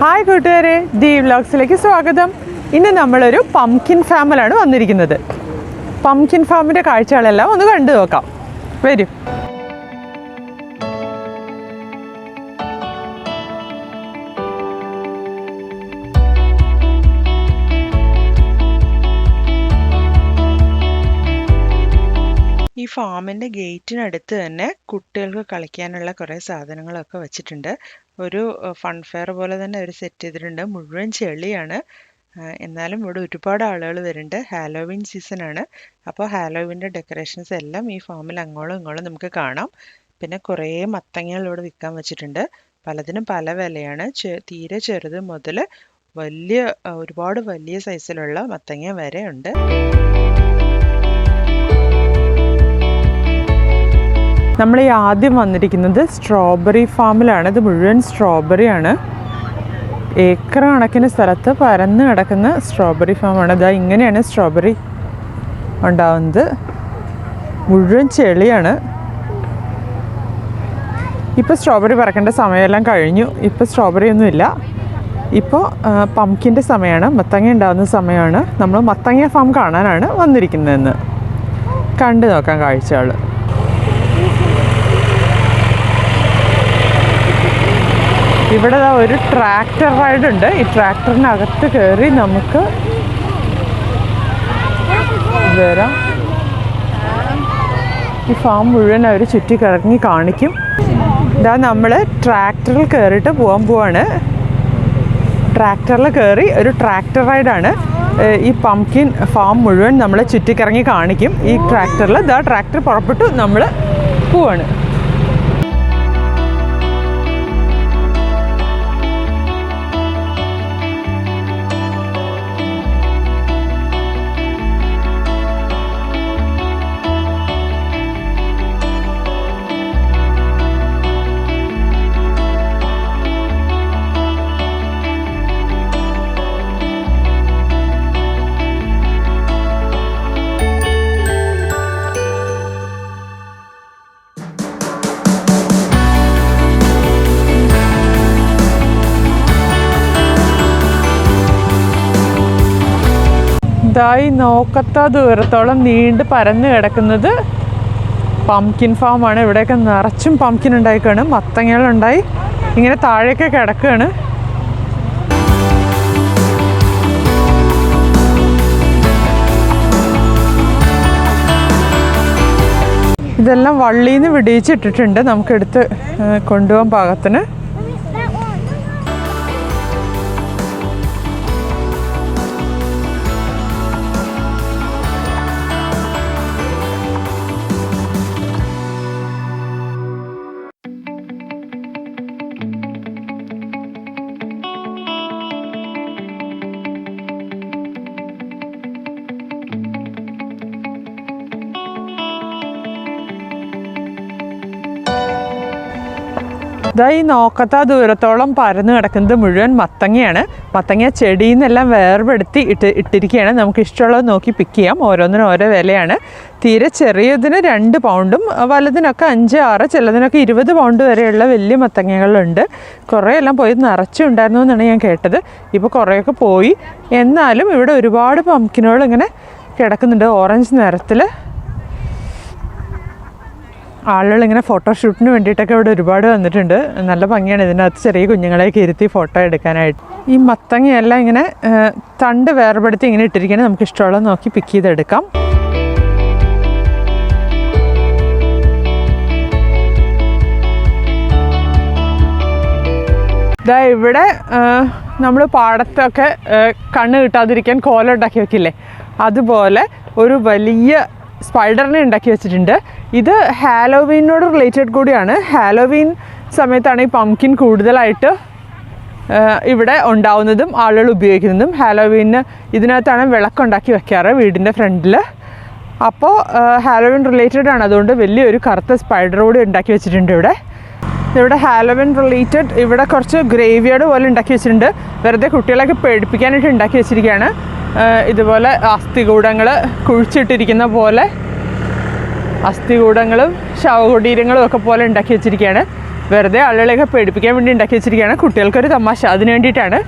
Hi കൂട്ടുകാരെ the വ്ലോഗ്സിലേക്ക് സ്വാഗതം. ഇന്ന് നമ്മളൊരു പംകിൻ ഫാമിലാണ് വന്നിരിക്കുന്നത്. പംകിൻ ഫാമിന്റെ കാഴ്ചകളെല്ലാം ഒന്ന് കണ്ടു നോക്കാം. വരും. ഫാമിന്റെ ഗേറ്റിനടുത്ത് തന്നെ കുട്ടികൾക്ക് കളിക്കാനുള്ള കുറേ സാധനങ്ങളൊക്കെ വെച്ചിട്ടുണ്ട്. ഒരു ഫൺ ഫെയർ പോലെ തന്നെ അവർ സെറ്റ് ചെയ്തിട്ടുണ്ട്. മുഴുവൻ ചെളിയാണ്. എന്നാലും ഇവിടെ ഒരുപാട് ആളുകൾ വരുന്നുണ്ട്. ഹാലോവിൻ സീസണാണ് അപ്പോൾ ഹാലോവിന്റെ ഡെക്കറേഷൻസ് എല്ലാം ഈ ഫാമിൽ അങ്ങോളം ഇങ്ങോളം നമുക്ക് കാണാം. പിന്നെ കുറേ മത്തങ്ങകൾ ഇവിടെ വിൽക്കാൻ വെച്ചിട്ടുണ്ട്. പലതിനും പല വിലയാണ്. തീരെ ചെറുത് മുതൽ വലിയ ഒരുപാട് വലിയ സൈസിലുള്ള മത്തങ്ങ വരെ ഉണ്ട്. നമ്മൾ ഈ ആദ്യം വന്നിരിക്കുന്നത് സ്ട്രോബെറി ഫാമിലാണ്. ഇത് മുഴുവൻ സ്ട്രോബെറിയാണ്. ഏക്കർ കണക്കിന് സ്ഥലത്ത് പരന്ന് കിടക്കുന്ന സ്ട്രോബെറി ഫാമാണ്. ഇതാ ഇങ്ങനെയാണ് സ്ട്രോബെറി ഉണ്ടാവുന്നത്. മുഴുവൻ ചെളിയാണ്. ഇപ്പോൾ സ്ട്രോബെറി പറക്കേണ്ട സമയമെല്ലാം കഴിഞ്ഞു. ഇപ്പോൾ സ്ട്രോബെറി ഒന്നുമില്ല ഇപ്പോൾ പംകിന്റെ സമയമാണ് മത്തങ്ങ ഉണ്ടാകുന്ന സമയമാണ് നമ്മൾ മത്തങ്ങ ഫാം കാണാനാണ് വന്നിരിക്കുന്നതെന്ന്. കണ്ടു നോക്കാം കാഴ്ചകൾ ഇവിടെ ഒരു ട്രാക്ടർ റൈഡ് ഉണ്ട് ഈ ട്രാക്ടറിനകത്ത് കയറി നമുക്ക് വരാം. ഈ ഫാം മുഴുവൻ അവർ ചുറ്റി കറങ്ങി കാണിക്കും. ഇതാ നമ്മൾ ട്രാക്ടറിൽ കയറിയിട്ട് പോകാൻ പോവാണ്. ട്രാക്ടറിൽ കയറി ഒരു ട്രാക്ടർ റൈഡാണ്. ഈ പംകിൻ ഫാം മുഴുവൻ നമ്മൾ ചുറ്റിക്കിറങ്ങി കാണിക്കും. ഈ ട്രാക്ടറിൽ ഇതാ ട്രാക്ടർ പുറപ്പെട്ടു. നമ്മൾ പോവാണ്. ഇതായി നോക്കത്ത ദൂരത്തോളം നീണ്ട് പരന്ന് കിടക്കുന്നത് പംകിൻ ഫാമാണ് ഇവിടെയൊക്കെ നിറച്ചും പംകിൻ ഉണ്ടായിക്കാണ്. മത്തങ്ങകളുണ്ടായി. ഇങ്ങനെ താഴേക്ക് കിടക്കുകയാണ് ഇതെല്ലാം വള്ളിയിൽ നിന്ന് വിടിയിച്ചിട്ടിട്ടുണ്ട് നമുക്കെടുത്ത് കൊണ്ടുപോകാൻ പാകത്തിന്. ഇതാ ഈ നോക്കത്ത ദൂരത്തോളം പരന്ന് കിടക്കുന്നത് മുഴുവൻ മത്തങ്ങയാണ്. മത്തങ്ങ ചെടിയിൽ നിന്നെല്ലാം വേർപെടുത്തി ഇട്ട് ഇട്ടിരിക്കുകയാണ് നമുക്ക് ഇഷ്ടമുള്ളത് നോക്കി പിക്ക് ചെയ്യാം. ഓരോന്നിനും ഓരോ വിലയാണ്. തീരെ ചെറിയതിന് രണ്ട് പൗണ്ടും വലുതിനൊക്കെ അഞ്ച് ആറ് ചിലതിനൊക്കെ ഇരുപത് പൗണ്ട് വരെയുള്ള വലിയ മത്തങ്ങകളുണ്ട്. കുറേ എല്ലാം പോയി നിറച്ചുണ്ടായിരുന്നു എന്നാണ് ഞാൻ കേട്ടത്. ഇപ്പോൾ കുറേയൊക്കെ പോയി. എന്നാലും ഇവിടെ ഒരുപാട് പംകിനുകൾ ഇങ്ങനെ കിടക്കുന്നുണ്ട്. ഓറഞ്ച് നിറത്തിൽ ആളുകൾ ഇങ്ങനെ ഫോട്ടോഷൂട്ടിന് വേണ്ടിയിട്ടൊക്കെ ഇവിടെ ഒരുപാട് വന്നിട്ടുണ്ട്. നല്ല ഭംഗിയാണ് ഇതിനകത്ത് ചെറിയ കുഞ്ഞുങ്ങളെയൊക്കെ ഇരുത്തി ഫോട്ടോ എടുക്കാനായിട്ട്. ഈ മത്തങ്ങയെല്ലാം ഇങ്ങനെ തണ്ട് വേർപെടുത്തി ഇങ്ങനെ ഇട്ടിരിക്കുകയാണ് നമുക്ക് ഇഷ്ടമുള്ളത് നോക്കി പിക്ക് ചെയ്തെടുക്കാം. ഇതാ ഇവിടെ നമ്മൾ പാടത്തൊക്കെ കണ്ണ് കിട്ടാതിരിക്കാൻ കോല ഉണ്ടാക്കി വെക്കില്ലേ? അതുപോലെ ഒരു വലിയ സ്പൈഡറിനെ ഉണ്ടാക്കി വെച്ചിട്ടുണ്ട്. ഇത് ഹാലോവീനോട് റിലേറ്റഡ് കൂടിയാണ്. ഹാലോവീൻ സമയത്താണ് ഈ പംകിൻ കൂടുതലായിട്ട് ഇവിടെ ഉണ്ടാവുന്നതും ആളുകൾ ഉപയോഗിക്കുന്നതും. ഹാലോവീന് ഇതിനകത്താണ് വിളക്കുണ്ടാക്കി വെക്കാറ് വീടിന്റെ ഫ്രണ്ടിൽ അപ്പോൾ ഹാലോവിൻ റിലേറ്റഡ് ആണ്. അതുകൊണ്ട് വലിയൊരു കറുത്ത സ്പൈഡർ കൂടി ഉണ്ടാക്കി വെച്ചിട്ടുണ്ട് ഇവിടെ. ഇവിടെ ഹാലോവിൻ റിലേറ്റഡ് ഇവിടെ കുറച്ച് ഗ്രേവിയോട് പോലെ ഉണ്ടാക്കി വെച്ചിട്ടുണ്ട്. വെറുതെ കുട്ടികളെയൊക്കെ പേടിപ്പിക്കാനായിട്ട് ഉണ്ടാക്കി വെച്ചിരിക്കുകയാണ്. ഇതുപോലെ അസ്ഥികൂടങ്ങൾ കുഴിച്ചിട്ടിരിക്കുന്ന പോലെ അസ്ഥികൂടങ്ങളും ശവകുടീരങ്ങളും ഒക്കെ പോലെ ഉണ്ടാക്കി വെച്ചിരിക്കുകയാണ്. വെറുതെ ആളുകളെയൊക്കെ പേടിപ്പിക്കാൻ വേണ്ടി ഉണ്ടാക്കി വെച്ചിരിക്കുകയാണ്. കുട്ടികൾക്കൊരു തമാശ. അതിന് വേണ്ടിയിട്ടാണ്.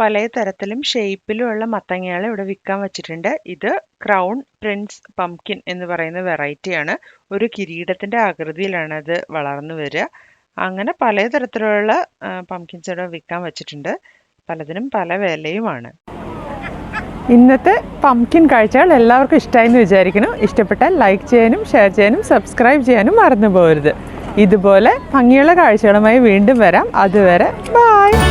പല തരത്തിലും ഷേപ്പിലുമുള്ള മത്തങ്ങകൾ ഇവിടെ വിൽക്കാൻ വെച്ചിട്ടുണ്ട്. ഇത് ക്രൗൺ പ്രിൻസ് പംകിൻ എന്ന് പറയുന്ന വെറൈറ്റിയാണ് ഒരു കിരീടത്തിന്റെ ആകൃതിയിലാണ് അത് വളർന്നു വരിക. അങ്ങനെ പല തരത്തിലുള്ള പംകിൻസ് ഇവിടെ വിൽക്കാൻ വെച്ചിട്ടുണ്ട്. പലതിനും പല വിലയുമാണ്. ഇന്നത്തെ പംകിൻ കാഴ്ചകൾ എല്ലാവർക്കും ഇഷ്ടമായി എന്ന് വിചാരിക്കുന്നു. ഇഷ്ടപ്പെട്ടാൽ ലൈക്ക് ചെയ്യാനും ഷെയർ ചെയ്യാനും സബ്സ്ക്രൈബ് ചെയ്യാനും മറന്നു പോകരുത്. ഇതുപോലെ ഭംഗിയുള്ള കാഴ്ചകളുമായി വീണ്ടും വരാം. അതുവരെ ബായ്